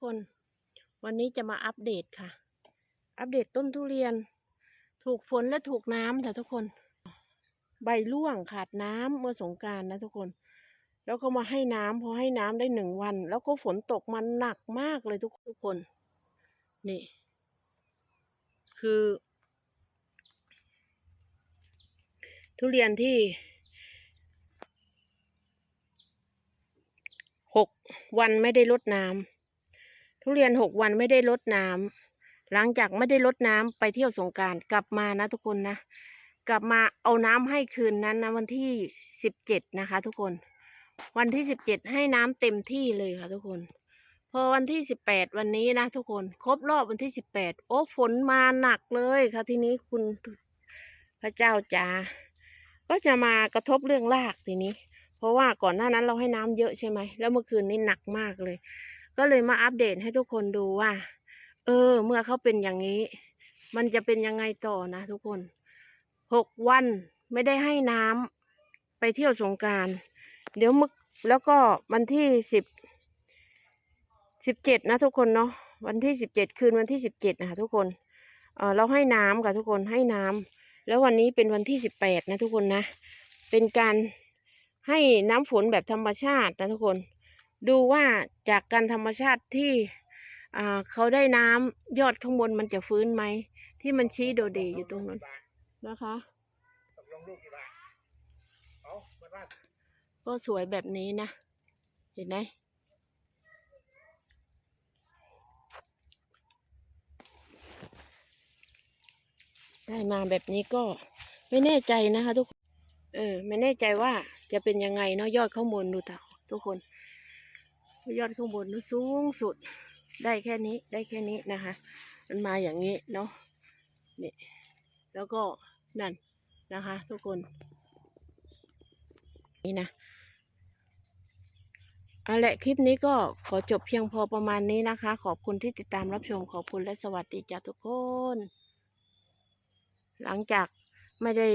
คน วันนี้จะมาอัปเดตค่ะ อัปเดตต้นทุเรียน ถูกฝนและถูกน้ำค่ะทุกคน ใบร่วงขาดน้ำเมื่อสงการนะทุกคน แล้วก็มาให้น้ำพอให้น้ำได้หนึ่งวัน แล้วก็ฝนตกมันหนักมากเลยทุกทุกคน นี่ คือ ทุเรียนที่หกวันไม่ได้ลดน้ำ ทุเรียนหกวันไม่ได้ลดน้ำหลังจากไม่ได้ลดน้ำไปเที่ยวสงการกลับมานะทุกคนนะ กลับมาเอาน้ำให้คืนนั้นนะวันที่สิบเจ็ดนะคะ ทุกคน วันที่สิบเจ็ดให้น้ำเต็มที่เลยค่ะ ทุกคน พอวันที่สิบแปดวันนี้นะทุกคนครบรอบวันที่สิบแปดโอ้ฝนมาหนักเลยค่ะทีนี้คุณพระเจ้าจ๋าก็จะมากระทบเรื่องรากทีนี้ เพราะว่าก่อนหน้านั้นเราให้น้ำเยอะใช่ไหมแล้วเมื่อคืนนี้หนักมากเลย ก็เลยมาอัปเดตให้ทุกคนดูว่า เออ เมื่อเขาเป็นอย่างนี้ มันจะเป็นยังไงต่อนะทุกคนหกวันไม่ได้ให้น้ำไปเที่ยวสงการ เดี๋ยวมึกแล้วก็วันที่สิบสิบเจ็ดนะทุกคนเนาะวันที่สิบเจ็ดคืนวันที่สิบเจ็ดนะคะทุกคนเออเราให้น้ำกับทุกคนให้น้ำแล้ววันนี้เป็นวันที่สิบแปดนะทุกคนนะ เป็นการให้น้ำฝนแบบธรรมชาตินะทุกคน ดูว่าจากการธรรมชาติที่เขาได้น้ำยอดข้างบนมันจะฟื้นไหม ที่มันชี้โดเดอยู่ตรงนั้นนะคะตกลงลูกกี่บาทเอามาว่าก็สวยแบบนี้นะ เห็นไหมได้มาแบบนี้ก็ไม่แน่ใจนะคะทุกคน เออ ไม่แน่ใจว่าจะเป็นยังไงเนาะยอดข้างบนดูตาทุกคน ยอดข้างบนนะสูงสุด ได้แค่นี้ได้แค่นี้นะคะ มันมาอย่างนี้เนาะนี่แล้วก็นั่นนะคะ ทุกคนนี่นะเอาละคลิปนี้ก็ขอจบเพียงพอประมาณนี้นะคะ ขอบคุณที่ติดตามรับชมขอบคุณและสวัสดีจ้าทุกคน หลังจากไม่ได้